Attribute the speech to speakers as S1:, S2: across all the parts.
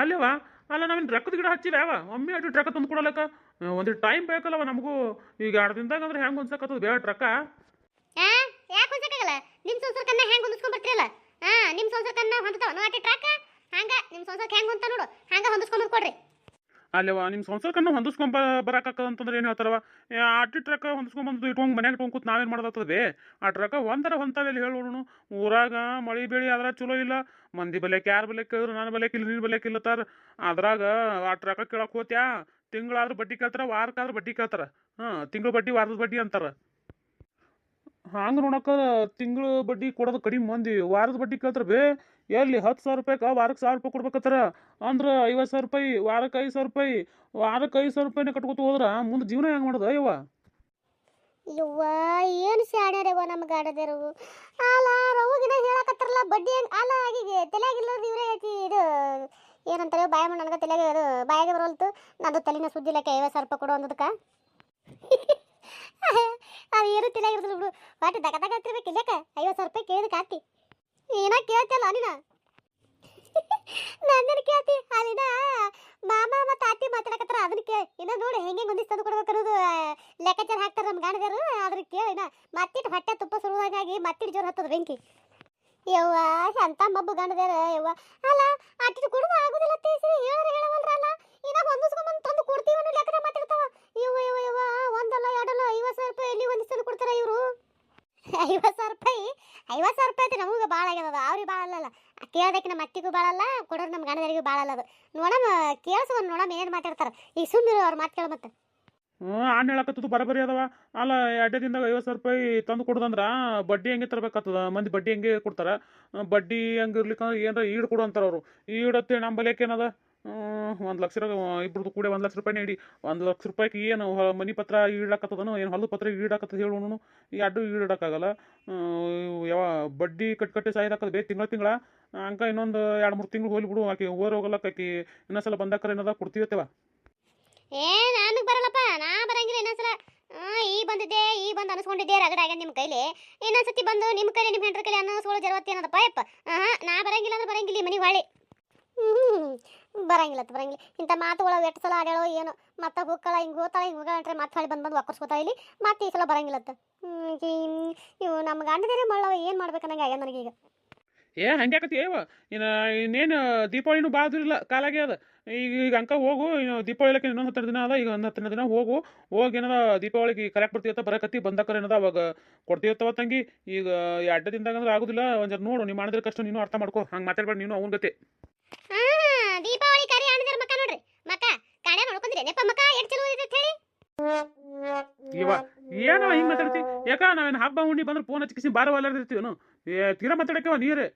S1: ಅಲ್ಲವ? ಅಲ್ಲ, ನಾವೇನು ರೊಕ್ಕದ ಗಿಡ ಹಚ್ಚಿಲ್ಲ ಒಮ್ಮೆ ಅಷ್ಟು ಟ್ರಕ್ ತಂದು ಕೊಡಲಕ್ಕ? ಒಂದು ಟೈಮ್ ಬೇಕಲ್ಲವ ನಮಗೂ. ಈಗ ಎರಡು ದಿನದಾಗ ಅಂದ್ರೆ ಹೆಂಗೆ ಹೊಂದ್ಸಕತ್ತದ ಬೇಡ ಟ್ರಕ್ಕ
S2: ಯಾಕೆ ಹೊಂದಕ್ಕಾಗಲ್ಲ ನಿಮ್ಮ ಸಂಸಾರ ಕನ್ನ ಹೆಂಗ್ ಹೊಂದಿಸ್ಕೊಂಡ್ ಬರ್ತಿರಲ್ಲ ಹಾ ನಿಮ್ಮ ಸಂಸಾರ ಕನ್ನ ಹೊಂದತಾವ? ನೋಟಿ ಟ್ರಾಕ್. ಹಂಗೆ ನಿಮ್ಮ ಸಂಸಾರಕ್ಕೆ ಹೆಂಗೆ ಹೊಂತ ನೋಡು. ಹಾಂಗ ಹೊಂದಿಸ್ಕೊಂಡು ಕೊಡ್ರಿ.
S1: ಅಲ್ಲವ ನಿಮ್ಮ ಸಂಸಾರಕ್ಕನ್ನ ಹೊಂದಿಸ್ಕೊಂಬ ಬರಾಕತ್ತದ ಅಂತಂದ್ರೆ ಏನು ಹೇಳ್ತಾರವ? ಅಟ್ಟಿ ಟ್ರಕ್ ಹೊಂದಿಸ್ಕೊಂಬಂದು ಇಟ್ಕೊಂಡು ಮನ್ಯಾಗ ಇಟ್ಕೊಂಡು ಕೂತ್ ನಾವೇನು ಮಾಡೋದಾಗ್ತದೆ ಆ ಟ್ರಕ್ ಒಂದರ ಹೊಂತಾವೆ ಅಲ್ಲಿ ಹೇಳೋಣ ಊರಾಗ ಮಳಿ ಬೆಳಿ ಅದ್ರ ಚಲೋ ಇಲ್ಲ. ಮಂದಿ ಬಲೆ ಯಾರು ಬಲೆ ಕೇಳಿದ್ರು, ನಾನು ಬಲ್ಯಾಕ ಇಲ್ಲ ನೀನು ಬಲ್ಯಾಕ ಇಲ್ಲತ್ತಾರ ಅದ್ರಾಗ ಆ ಟ್ರಕ್ ಕೇಳಕ್ ಹೋತ್ಯಾ? ತಿಂಗಳಾದ್ರೂ ಬಡ್ಡಿ ಕೇಳ್ತಾರ, ವಾರಕ್ಕಾದ್ರೂ ಬಡ್ಡಿ ಕೇಳ್ತಾರ. ಹಾಂ, ತಿಂಗಳ ಬಡ್ಡಿ, ವಾರದ ಬಡ್ಡಿ ಅಂತಾರ. ಹಂಗೆ ನೋಡಕ್ಕ ತಿಂಗಳ ಬಡ್ಡಿ ಕೊಡೋದು ಕಡಿಮೆ ಮಂದಿ? ವಾರದ ಬಡ್ಡಿ ಕೇಳ್ತಾರ ಬೇ. ಎಲ್ಲಿ ಹತ್ತು ಸಾವಿರ ರೂಪಾಯಿಗೆ ವಾರಕ್ಕೆ ಸಾವಿರ ರೂಪಾಯಿ ಕೊಡ್ಬೇಕತ್ತಾರ? ಅಂದ್ರೆ ಐವತ್ತು ಸಾವಿರ ರೂಪಾಯಿ ವಾರಕ್ಕೆ ಐದು ಸಾವಿರ ರೂಪಾಯಿ ವಾರಕ್ಕೆ ಐದು ಸಾವಿರ ರೂಪಾಯಿನ ಕಟ್ಕೊತ ಹೋದ್ರ ಮುಂದೆ ಜೀವನ ಹೆಂಗೆ ಮಾಡೋದು ಅಯ್ಯವ್ವ
S2: ಯವ್ವ, ಏನು ಸ್ಯಾಡ್ಯಾರವ್ವ ನಮ್ಮ ಗಾಡದೇರು? ಅಲ್ಲ ರವುಗಿನ ಹೇಳಕತ್ತಾರಲ್ಲ, ಬಡ್ಡಿ ಆಲ ಅಲ್ಲ ಆಗಿಗೆ ತಲೆಯಾಗಿಲ್ಲದ ಇವರೇ ಐತಿ ಇದು ಏನಂತಾರೆ ಬಾಯ ನನಗೆ ತಲೆಗೆ ಅದು ಬಾಯಾಗೆ ಬರೋಲ್ತು ನಂದು ತಲೆನ ಸುದ್ದಿಲಕ್ಕೆ ಐವತ್ತು ಸಾವಿರ ರೂಪಾಯಿ ಕೊಡು ಅಂದದಕ್ಕೆ ಅದು ಏನು ತಲೆಯಾಗಿರ್ತಲ್ಲ ಬಿಡು. ಒಟ್ಟು ದಗ ದಗ ಹತ್ತಿರ್ಬೇಕು ಇಲ್ಲಕ್ಕ ಐವತ್ತು ಸಾವಿರ ರೂಪಾಯಿ ಕೇಳಿದ ಕಾತಿ ಏನೋ ಕೇಳ್ತಲ್ಲ ನೀನು ನನ್ನ ಕೇಳ್ತಿ. ಅಲ್ಲಿನ ಮಾಮ ಮತ್ತು ಅತ್ತಿ ಮಾತಾಡಕತ್ತಾರ ಅದನ್ನ ಕೇಳಿ. ಇನ್ನ ನೋಡಿ ಹೆಂಗೆ ಹೊಂದಿಸ್ ತಂದು ಕೊಡ್ಬೇಕು ಅನ್ನೋದು ಲೆಕ್ಕಾಚಾರ ಹಾಕ್ತಾರೆ ನಮ್ಮ ಗಾಣದರು ಅದ್ರ ಕೇಳಿನ ಮತ್ತಿಟ್ಟು ಹೊಟ್ಟೆ ತುಪ್ಪ ಸುರುವಾಗಾಗಿ ಮತ್ತಿಟ್ಟು ಜೋರು ಹತ್ತದ ಬೆಂಕಿ. ಯವ್ವ, ಎಂತ ಮಬ್ಬು ಗಂಡದೇರ ಯವ್ವ. ಅಲ್ಲ ಅಟ್ಟಿಟ್ಟು ಕುಡಿದು ಆಗುದಿಲ್ಲ ತೇಸ್ರಿ ಹೇಳರ ಹೇಳವಲ್ರಲ್ಲ. ಇನ್ನ ಹೊಂದಿಸ್ಕೊಂಬಂದು ತಂದು ಕೊಡ್ತೀವಿ ಲೆಕ್ಕದ ಇವರು? ಐವತ್ತು ಸಾವಿರ ರೂಪಾಯಿ ಐವತ್ತು ಸಾವಿರ ರೂಪಾಯಿ ನಮಗೆ ಭಾಳ ಆಗ್ಯದ ಅವ್ರಿಗೆ ಭಾಳ ಅಲ್ಲಲ್ಲ. ಕೇಳೋದಕ್ಕೆ ನಮ್ಮ ಅತ್ತಿಗೂ ಭಾಳ ಅಲ್ಲ, ಕೊಡೋರು ನಮ್ಮ ಗಂಡದರಿಗೂ ಭಾಳ ಅಲ್ಲ ಅದು. ನೋಡಮ್ಮ ಕೇಳಿಸ್ಕೊಂಡು ನೋಡಮ್ಮ ಏನೇನು ಮಾತಾಡ್ತಾರೆ? ಈಗ ಸುಮ್ಮನೆ ಅವ್ರು ಮಾತು ಕೇಳ ಮತ್ತೆ.
S1: ಹ್ಞೂ ಆನ್ ಹೇಳಕತ್ತದು, ಬರಬರಿ ಅದಾವ. ಅಲ್ಲ, ಎರಡೇ ದಿನದಾಗ ಐವತ್ತು ಸಾವಿರ ರೂಪಾಯಿ ತಂದು ಕೊಡೋದಂದ್ರ ಬಡ್ಡಿ ಹೆಂಗೆ ತರಬೇಕಾಗ್ತದ? ಮಂದಿ ಬಡ್ಡಿ ಹೆಂಗೆ ಕೊಡ್ತಾರೆ? ಬಡ್ಡಿ ಹೆಂಗೆ ಇರ್ಲಿಕ್ಕಂದ್ರೆ ಏನಾರ ಈಡು ಕೊಡು ಅಂತಾರೆ ಅವರು. ಈಡತ್ತೆ ನಮ್ಮ ಬಲಿಯಕ್ಕೆ ಏನದ? ಒಂದು ಲಕ್ಷ ಇಬ್ರದ್ದು ಕೂಡ ಒಂದು ಲಕ್ಷ ರೂಪಾಯಿ ನೀಡಿ ಒಂದು ಲಕ್ಷ ರೂಪಾಯಿಗೆ ಏನು ಮನೆ ಪತ್ರ ಈಡಾಕತ್ತದನು, ಏನು ಹೊಲದ ಪತ್ರ ಈಡಾಕತ್ತದ ಹೇಳೋನು ಈ ಅಡ್ಡು ಈಡಾಕಾಗಲ್ಲ. ಯಾವ ಬಡ್ಡಿ ಕಟ್ ಕಟ್ಟಿ ಸಾಯ್ದಾಕದ ಬೇ ತಿಂಗಳ ತಿಂಗಳ? ಅಂಕ ಇನ್ನೊಂದು ಎರಡು ಮೂರು ತಿಂಗಳು ಹೋಗ್ಲಿ ಬಿಡು. ಆಕೆ ಓರ್ ಹೋಗಲ್ಲಕ್ಕ ಆಕಿ. ಇನ್ನೊಂದ್ಸಲ ಬಂದಾಕರ ಏನದ ಕೊಡ್ತೀವತ್ತೇವ
S2: ಏ, ನನಗೆ ಬರಲ್ಲಪ್ಪ. ನಾ ಬರಂಗಿಲ್ಲ ಇನ್ನೊಂದ್ಸಲ ಈ ಬಂದಿದ್ದೆ, ಈ ಬಂದು ಅನಿಸ್ಕೊಂಡಿದ್ದೆ ಆಗ್ಯಾನ ನಿಮ್ಮ ಕೈಲಿ. ಇನ್ನೊಂದ್ಸತಿ ಬಂದು ನಿಮ್ಮ ಕೈಲಿ ನಿಮ್ಮ ಹೆಂಡ್ರ ಕೈಲಿ ಅನ್ನಿಸ್ಕೊಳ್ಳೋ ಜರವತ್ತಿ ಅನ್ನೋದಪ್ಪ, ಯಪ್ಪ. ಹಾಂ ನಾ ಬರಂಗಿಲ್ಲ ಅಂದ್ರೆ ಬರಂಗಿಲ್ಲ ಈ ಮನೆಗೆ ಹೊಳ್ಳಿ ಹ್ಞೂ ಬರಂಗಿಲ್ಲ ಬರಂಗಿಲ್ಲ. ಇಂಥ ಮಾತುಗಳು ಎಷ್ಟು ಸಲ ಆಡ್ಯಾಳೋ ಏನು. ಮತ್ತೆ ಹೋಗ್ಕಳ ಹಿಂಗೆ ಹೋಗ್ತಾಳ ಹಿಂಗೆ ಹೋಗಂಟ್ರೆ ಮತ್ತೆ ಬಂದು ಬಂದು ಒಕ್ಕರ್ಸ್ಕೊತಾ ಇಲ್ಲಿ. ಮತ್ತೆ ಈ ಸಲ ಬರಂಗಿಲ್ಲ ಅಂತ. ಹ್ಮ್, ಈ- ಇವು ನಮ್ಮ ಗಂಡದೇನೆ ಮಳ್ಳವ ಏನು ಮಾಡ್ಬೇಕು ಅನ್ನಂಗೆ ಆಗ್ಯದ ನನಗೀಗ.
S1: ಏ ಹಂಗೆ ಆಕತಿ ಏವ ಇನ್ನು ಇನ್ನೇನು ದೀಪಾವಳಿನೂ ಭಾಳ ದೂರ ಇಲ್ಲ ಕಾಲಾಗೆ ಅದ ಈಗ ಈಗ ಅಂಕ ಹೋಗು ಇನ್ನು ದೀಪಾವಳಿಕ್ಕೆ ಇನ್ನೊಂದು ಹತ್ತರ ದಿನ ಅದ ಈಗ ಒಂದು ಹತ್ತಿರ ದಿನ ಹೋಗು. ಹೋಗಿ ಏನದ ದೀಪಾವಳಿಗೆ ಕರೆಕ್ಟ್ ಬರ್ತೀವತ್ತ ಬರಕತ್ತಿ ಬಂದಕ್ಕರ ಏನದ ಅವಾಗ ಕೊಡ್ತೀವತ್ತವ ತಂಗಿ. ಈಗ ಎರಡು ದಿನದಾಗ ಆಗುದಿಲ್ಲ ಒಂದು ನೋಡು ನೀವು ಮಾಡಿದ್ರೆ ಕಷ್ಟ ನೀನು ಅರ್ಥ ಮಾಡ್ಕೋ. ಹಂಗೆ ಮಾತಾಡ್ಬೇಡ ನೀನು ಅವನ ಗತಿ. ಯಾಕ ನಾವೇನು ಹಬ್ಬ ಉಂಡಿ ಬಂದ್ರೆ ಫೋನ್ ಹಚ್ಚಿಸಿ ಬಾರ ವಾಲಾಡ್ದಿರ್ತೀವನು ಏ ತೀರಾ ಮಾತಾಡಕ್ಕೆ ನೀರೇ.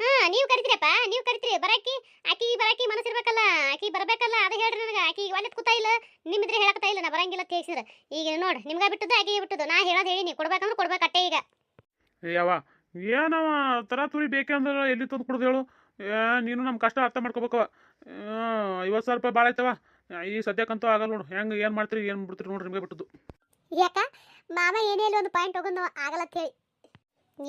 S2: ಹಾ ನೀವು ಕರಿತೀರಪ್ಪ ನೀವು ಕರಿತೀರಿ. ಬರಾಕಿ ಆಕಿ ಬರಾಕಿ ಮನಸ್ಸಿರ್ಬೇಕಲ್ಲ ಆಕಿ ಬರಬೇಕಲ್ಲ ಅದೇ ಹೇಳ್ರಿ ನನಗೆ. ಆಕಿ ಒಳ್ಳೆ ಕೂತಾ ಇಲ್ಲ ನಿಮ್ಮಿದ್ರೆ ಹೇಳಕತ್ತಾ ಇಲ್ಲ ನಾ ಬರಂಗಿಲ್ಲ ಹೇಳ್ಸಿರ ಈಗ ನೋಡಿ ನಿಮ್ಗೆ ಬಿಟ್ಟದ್ದು ಆಕಿಗೆ ಬಿಟ್ಟದ್ದು. ನಾ ಹೇಳೋದು ಹೇಳಿ ನೀವು ಕೊಡ್ಬೇಕಂದ್ರೆ ಕೊಡ್ಬೇಕಟ್ಟೆ ಈಗ.
S1: ಯಾವ ಏನವ ತರ ತುರಿ ಬೇಕಂದ್ರೆ ಎಲ್ಲಿ ತಂದು ಕೊಡೋದು ಹೇಳು? ಏ, ನೀನು ನಮ್ಮ ಕಷ್ಟ ಅರ್ಥ ಮಾಡ್ಕೋಬೇಕು ಐವತ್ತು ಸಾವಿರ ರೂಪಾಯಿ ಭಾಳ ಆಯ್ತವ ಈ ಸದ್ಯಕ್ಕಂತೂ ಆಗಲ್ಲ ನೋಡು. ಹೆಂಗೆ ಏನು ಮಾಡ್ತೀರಿ ಏನು ಬಿಡ್ತೀರಿ ನೋಡ್ರಿ ನಿಮಗೆ ಬಿಟ್ಟದ್ದು.
S2: ಯಾಕ? ಮಾಮ ಏನೇ ಇಲ್ಲ ಒಂದು ಪಾಯಿಂಟ್ ಹೋಗೋದು ಆಗಲ್ಲ ಅಂತ ಹೇಳಿ.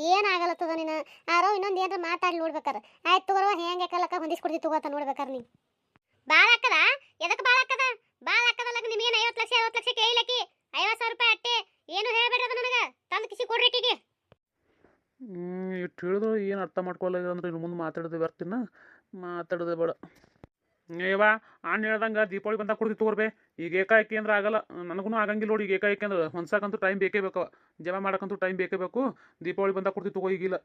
S2: ಏನು ಆಗಲತ್ತದ ನೀನು? ಆರೋ ಇನ್ನೊಂದು ಏನಾರ ಮಾತಾಡಿ ನೋಡ್ಬೇಕಾರ ಆಯ್ತು ತಗೋರುವ ಹೆಂಗೆ ಕಲಕ ಹೊಂದಿಸ್ಕೊಡ್ತಿ ತಗೋತ ನೋಡ್ಬೇಕಾರ ನೀ ಭಾಳ ಹಾಕದ? ಎದಕ್ಕೆ ಭಾಳ ಹಾಕದ? ಭಾಳ ಹಾಕದಲ್ಲ ನಿಮ್ಗೇನು ಐವತ್ತು ಲಕ್ಷ ಐವತ್ತು ಲಕ್ಷ ಕೇಳಿಲಕ್ಕಿ ಐವತ್ತು ಸಾವಿರ ರೂಪಾಯಿ ಅಟ್ಟೆ. ಏನು ಹೇಳಬೇಡ ಅದು ನನಗೆ? ತಂದು ಕಿಸಿ ಕೊಡ್ರಿ ಆಕಿಗೆ
S1: ಇಟ್ಟು ಹೇಳಿದ್ರು ಏನು ಅರ್ಥ ಮಾಡ್ಕೊಳ್ಳ ಅಂದ್ರೆ ಇನ್ನು ಮುಂದೆ ಮಾತಾಡೋದು ಬರ್ತೀನ ಮಾತಾಡೋದೇ ಬೇಡ. ಏವಾ ಅಣ್ಣ ಹೇಳ್ದಂಗೆ ದೀಪಾವಳಿ ಬಂದಾಗ ಕೊಡ್ತಿ ತಗೋರ್ಬೇ. ಈಗ ಏಕಾಏಕಿ ಅಂದ್ರೆ ಆಗಲ್ಲ ನನಗೂ ಆಗಂಗಿಲ್ಲ ನೋಡಿ ಈಗ ಏಕಾಏಕಿ ಅಂದ್ರೆ. ಹೊಂದ್ಸಕ್ಕಂತೂ ಟೈಮ್ ಬೇಕೇ ಬೇಕು. ಜಮಾ ಮಾಡಕ್ಕಂತೂ ಟೈಮ್ ಬೇಕೇ ಬೇಕು. ದೀಪಾವಳಿ ಬಂದಾಗ ಕೊಡ್ತಿ ತಗೋ ಈಗಿಲ್ಲ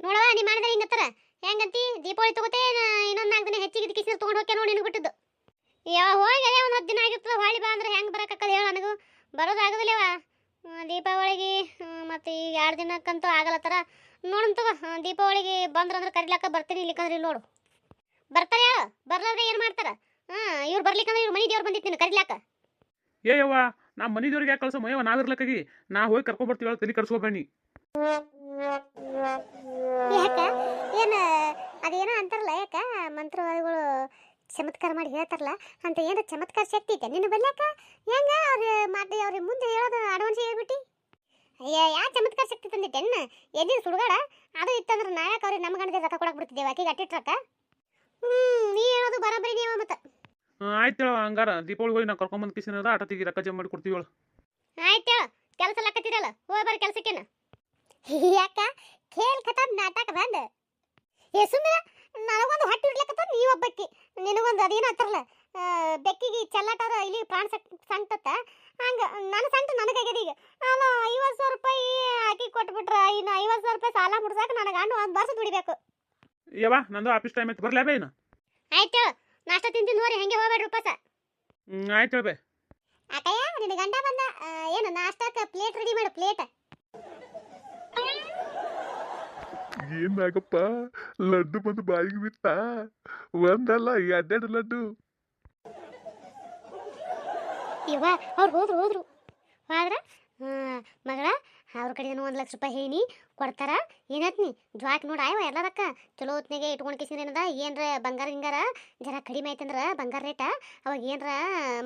S2: ನೋಡವ ನೀ ಮಾಡಿದ್ರೆ ಹಿಂಗತ್ತಾರ ಹೆಂಗಂತಿ? ದೀಪಾವಳಿ ತಗೋತೆ ಇನ್ನೊಂದು ನಾಲ್ಕು ದಿನ ಹೆಚ್ಚಿಗೆ ಕಿಸಿ ತೊಗೊಂಡು ಹೋಗ್ಯ ನೋಡಿ ನಿನಗೆ ಬಿಟ್ಟದ್ದು. ಯಾವ ಹೋಗಿ ಒಂದು ಹತ್ತು ದಿನ ಆಗಿರ್ತದೆ ಹೊಳ್ಳಿ ಬಾ ಅಂದ್ರೆ ಹೆಂಗೆ ಬರೋಕ್ಕಲ್ಲ ಹೇಳು ನನಗೂ. ಬರೋದು ಆಗೋದಿಲ್ಲವ ದೀಪಾವಳಿಗೆ ಮತ್ತು ಈಗ ಎರಡು ದಿನಕ್ಕಂತೂ ಆಗಲ್ಲ ಥರ ನೋಡಂತವ ದೀಪಾವಳಿಗೆ ಬಂದ್ರಂದ್ರೆ ಕರಿಲಾಕ ಬರ್ತೀನಿ ಇಲ್ಲಿಕಂದ್ರೆ ಇಲ್ಲಿ ನೋಡು. ಬರ್ತಾರೆ ಹೇಳು ಬರ್ಲಾರ್ದೆ ಏನು ಮಾಡ್ತಾರ? ಹಾಂ ಇವ್ರು ಬರ್ಲಿಕ್ಕಂದ್ರೆ ಇವ್ರು ಮನೆ ದೇವ್ರು ಬಂದಿತ್ತು ನೀನು ಕರಿಲಾಕ.
S1: ಏ ಯವ್ವ ನಾ ಮನೆ ದೇವ್ರಿಗೆ ಯಾಕೆ ಕಳ್ಸೋ ನಾವು ನಾವಿರ್ಲಕ್ಕಾಗಿ ನಾ ಹೋಗಿ ಕರ್ಕೊಂಬರ್ತೀವಿ ತಲೆ ಕರ್ಸ್ಕೊಬೇಡಿ
S2: ಯಾಕ? ಏನು ಅದೇನೋ ಅಂತಾರಲ್ಲ ಯಾಕ? ಮಂತ್ರವಾದಿಗಳು ಚಮತ್ಕಾರ ಮಾಡಿ ಹೇಳ್ತಾರಲ್ಲ ಅಂತ ಏನೋ ಚಮತ್ಕಾರ ಶಕ್ತಿ ಐತೆ. ನಿನ್ನ ಬಲ್ಯಾಕ ಹೆಂಗ? ಅವ್ರ ಮಾಡಿ ಅವ್ರಿಗೆ ಮುಂದೆ ಹೇಳೋದು ಅಡ್ವಾನ್ಸ್ ಹೇಳ್ಬಿಟ್ಟು ಅಯ್ಯ ಯಾ ಚಮತ್ಕಾರ ಶಕ್ತಿ ತಂದಿಟ್ಟೆನ್ನ ಎಲ್ಲಿ ಸುಡುಗಾಡ? ಅದು ಇತ್ತಂದ್ರೆ ನಾಯಕ ಅವ್ರಿಗೆ ನಮ್ಮ ಗಂಡದ ರೊಕ್ಕ ಕೊಡಕ್ಕೆ ಬಿಡ್ತಿದ್ದೇವೆ? ಆಕಿಗೆ ಅಟ್ಟಿಟ್ಟು ರೊಕ್ಕ ಹ್ಞೂ ನೀ
S1: ಆಯ್ತು ಹೇಳ ಹಂಗಾರ. ದೀಪಾವಳಿ ಹೋಗಿ ನಾ ಕರ್ಕೊಂಬಂದು ಕಿಸಿನದ ಆಟ ತೆಗಿ ರೊಕ್ಕ ಜಮಾ ಮಾಡಿ ಕೊಡ್ತೀವಿ ಹೇಳು.
S2: ಆಯ್ತು ಹೇಳು ಕೆಲಸ ಲಕ್ಕತ್ತಿರಲ್ಲ ಹೋಗಿ ಬರ ಕೆಲಸಕ್ಕೇನ. ಯಾಕ ಖೇಲ್ ಖತಮ್ ನಾಟಕ ಬಂದ. ಏ ಸುಮ್ಮನೆ ನನಗೊಂದು ಹೊಟ್ಟೆ ಇಡ್ಲಕತ್ತ ನೀ ಒಬ್ಬಕ್ಕಿ. ನಿನಗೊಂದು ಅದೇನು ಹತ್ತರಲ್ಲ ಬೆಕ್ಕಿಗೆ ಚೆಲ್ಲಾಟದ ಇಲ್ಲಿ ಪ್ರಾಣ ಸಂಕಟ ಹಂಗೆ ನನ್ನ ಸಂಕಟ ನನಗಾಗ್ಯದ ಈಗ. ನಾನು ಐವತ್ತು ಸಾವಿರ ರೂಪಾಯಿ ಹಾಕಿ ಕೊಟ್ಬಿಟ್ರೆ ಇನ್ನು ಐವತ್ತು ಸಾವಿರ ರೂಪಾಯಿ ಸಾಲ ಮುಡ್ಸಾಕ ನನಗೆ ಒಂದ್ ಒಂದು ವರ್ಷ ದುಡಿಬೇಕು.
S1: ಯವ್ವ ನಂದು ಆಫೀಸ್ ಟೈಮ್ ಐತೆ ಬರ್ಲಾ ಬೇ ಇನ್ನು.
S2: ಆಯ್ತು. ನಾಷ್ಟ ತಿಂತೀನಿ ನೋಡಿ ಹಂಗೆ ಹೋಗ್ಬೇಡ್ರಿ ಉಪವಾಸ.
S1: ಹ್ಞೂ ಆಯ್ತು ಹೇಳ್ಬೇ.
S2: ಅಕ್ಕಯ್ಯ ನಿನ್ನ ಗಂಡ ಬಂದ ಆ, ಏನು ನಾಷ್ಟಕ್ಕೆ ಪ್ಲೇಟ್ ರೆಡಿ ಮಾಡು ಪ್ಲೇಟ್
S3: ಏನಾಗಪ್ಪ ಲಡ್ಡು ಬಂದು ಬಾಯಿಗೆ ಬಿತ್ತ. ಒಂದಲ್ಲ ಎರಡೆರಡು ಲಡ್ಡು.
S2: ಇವ ಅವ್ರು ಹೋದ್ರು ಹೋದ್ರು. ಹೋದ್ರ ಮಗಳ ಅವ್ರ ಕಡೆನೂ ಒಂದು ಲಕ್ಷ ರೂಪಾಯಿ ಹೇಳಿ ಕೊಡ್ತಾರ. ಏನತ್ನಿ ಜ್ವಾಕ್ ನೋಡ ಆಯವ ಎಲ್ಲದಕ್ಕ. ಚಲೋ ಹೊತ್ನಾಗೆ ಇಟ್ಕೊಂಡು ಕಿಸಿನ ಏನದ? ಏನ್ರ ಬಂಗಾರ ಹಿಂಗಾರ? ಜರ ಕಡಿಮೆ ಆಯ್ತಂದ್ರೆ ಬಂಗಾರ ರೇಟ? ಅವಾಗ ಏನರ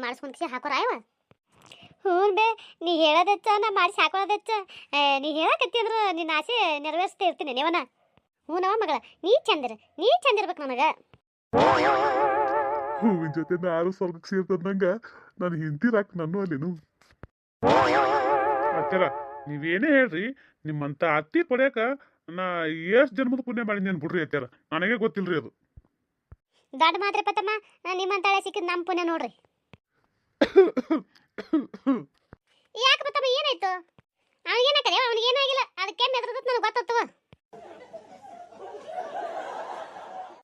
S2: ಮಾಡಿಸ್ಕೊಂಡ್ ಕಿಸಿ ಹಾಕೋರ ಆಯವ ಹ್ಞೂ ಬೇ ನೀ ಹೇಳೋದೆಚ್ಚ ನಾ ಮಾಡಿಸಿ ಹಾಕೋದೆಚ್ಚ ನೀ ಹೇಳಕತ್ತಿ ಅಂದ್ರೆ ನಿನ್ನ ಆಸೆ ನೆರವೇರಿಸ್ತಾ ಇರ್ತೀನಿ ನೀವನ. ಹ್ಞೂ ನವ ಮಗಳ ನೀ ಚಂದಿರ ನೀ ಚಂದಿರ್ಬೇಕು ನನಗೆ.
S3: ಹೂವಿನ ಜೊತೆ ನಾರು ಸ್ವರ್ಗಕ್ಕೆ ಸೇರ್ತದಂಗ ನಾನು ಹಿಂತಿರಾಕ್ ನಾನು ಅಲ್ಲೇನು?
S1: ಅತ್ತರ ನೀವೇನೇ ಹೇಳ್ರಿ ನಿಮ್ಮಂತ ಅತ್ತಿ ಪಡೆಯಕ ನಾ ಎಷ್ಟು ಜನ್ಮದ ಪುಣ್ಯ ಮಾಡಿದ್ದೇನೆ ಬಿಡ್ರಿ ಅತ್ಯಾರ ನನಗೆ ಗೊತ್ತಿಲ್ರಿ ಅದು.
S2: ದೊಡ್ಡ ಮಾತ್ರೆ ಪತ್ತಮ್ಮ ನಿಮ್ಮಂತಾಳೆ ಸಿಕ್ಕಿದ ನಮ್ಮ ಪುಣ್ಯ ನೋಡ್ರಿ. ಯಾಕೆ ಪತ್ತಮ್ಮ ಏನಾಯ್ತು? ಅವ್ನಿಗೆ ಏನಾಕದೆ ಅವ್ನಿಗೆ ಏನಾಗಿಲ್ಲ ಅದಕ್ಕೆ ಮೆದ್ರದತ್ ನನಗೆ ಗೊತ್ತತ್ತವ